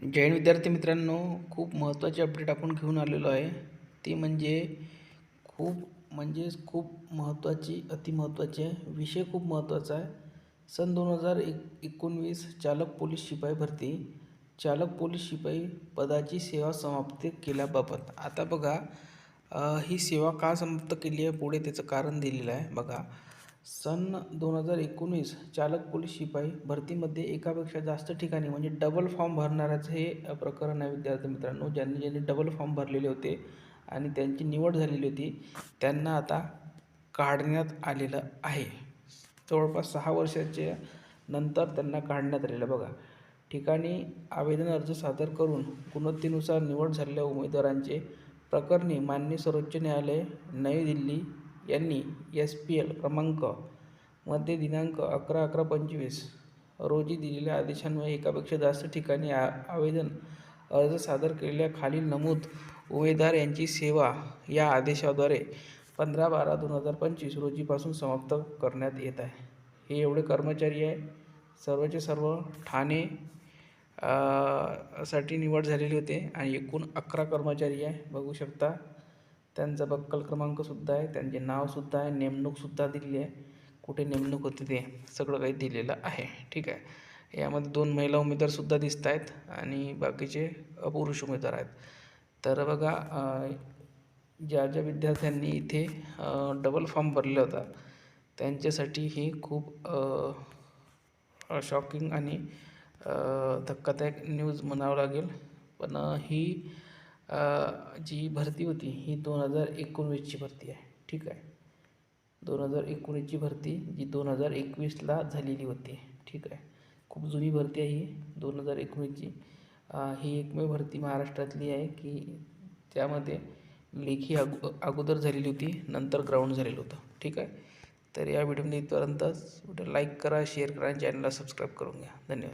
जैन विद्यार्थी मित्रांनो खूप महत्त्वाची अपडेट आपण घेऊन आलेलो आहे. ती म्हणजे खूप म्हणजेच खूप महत्त्वाची अतिमहत्त्वाची आहे. विषय खूप महत्त्वाचा आहे. सन दोन हजार एक एकोणवीस चालक पोलीस शिपाई भरती. चालक पोलीस शिपाई पदाची सेवा समाप्त केल्याबाबत. आता बघा ही सेवा का समाप्त केली आहे? पुढे त्याचं कारण दिलेलं आहे. बघा सन दोन हजार एकोणीस चालक पोलीस शिपाई भरतीमध्ये एकापेक्षा जास्त ठिकाणी म्हणजे डबल फॉर्म भरणाऱ्याचं हे प्रकरण आहे विद्यार्थी मित्रांनो. ज्यांनी ज्यांनी डबल फॉर्म भरलेले होते आणि त्यांची निवड झालेली होती त्यांना आता काढण्यात आलेलं आहे. जवळपास सहा वर्षाच्या नंतर त्यांना काढण्यात आलेलं बघा ठिकाणी आवेदन अर्ज सादर करून गुणवत्तेनुसार निवड झालेल्या उमेदवारांचे प्रकरणी मान्य सर्वोच्च न्यायालय नवी दिल्ली यांनी एस पी एल क्रमांकमध्ये दिनांक अकरा अकरा पंचवीस रोजी दिलेल्या आदेशांमुळे एकापेक्षा जास्त ठिकाणी आ आवेदन अर्ज सादर केलेल्या खालील नमूद उमेदवार यांची सेवा या आदेशाद्वारे पंधरा बारा दोन हजार पंचवीस रोजीपासून समाप्त करण्यात येत आहे. हे एवढे कर्मचारी आहे. सर्वचे सर्व ठाणे साठी निवड झालेली होते आणि एकूण अकरा कर्मचारी आहे. बघू शकता त्यांचा बक्कल क्रमांकसुद्धा आहे त्यांचे नावसुद्धा आहे नेमणूकसुद्धा दिलेली आहे. कुठे नेमणूक होते ते सगळं काही दिलेलं आहे ठीक आहे. यामध्ये दोन महिला उमेदवारसुद्धा दिसत आहेत आणि बाकीचे पुरुष उमेदवार आहेत. तर बघा ज्या ज्या विद्यार्थ्यांनी इथे डबल फॉर्म भरलेला होता त्यांच्यासाठी ही खूप शॉकिंग आणि धक्कादायक न्यूज म्हणावं लागेल. पण ही जी भरती होती ही दोन हजार एकोणवीसची भरती आहे. ठीक आहे? दोन हजार एकोणीसची भरती जी दोन हजार एकवीसला झालेली होती. ठीक आहे? खूप जुनी भरती आहे ही दोन हजार एकोणीसची ही एकमेव भरती महाराष्ट्रातली आहे की त्यामध्ये लेखी अगो अगोदर झालेली होती नंतर ग्राउंड झालेलं होतं. ठीक आहे? तर या व्हिडिओमध्ये इथपर्यंतच व्हिडिओ लाईक करा शेअर करा आणि चॅनलला सबस्क्राईब करून घ्या. धन्यवाद.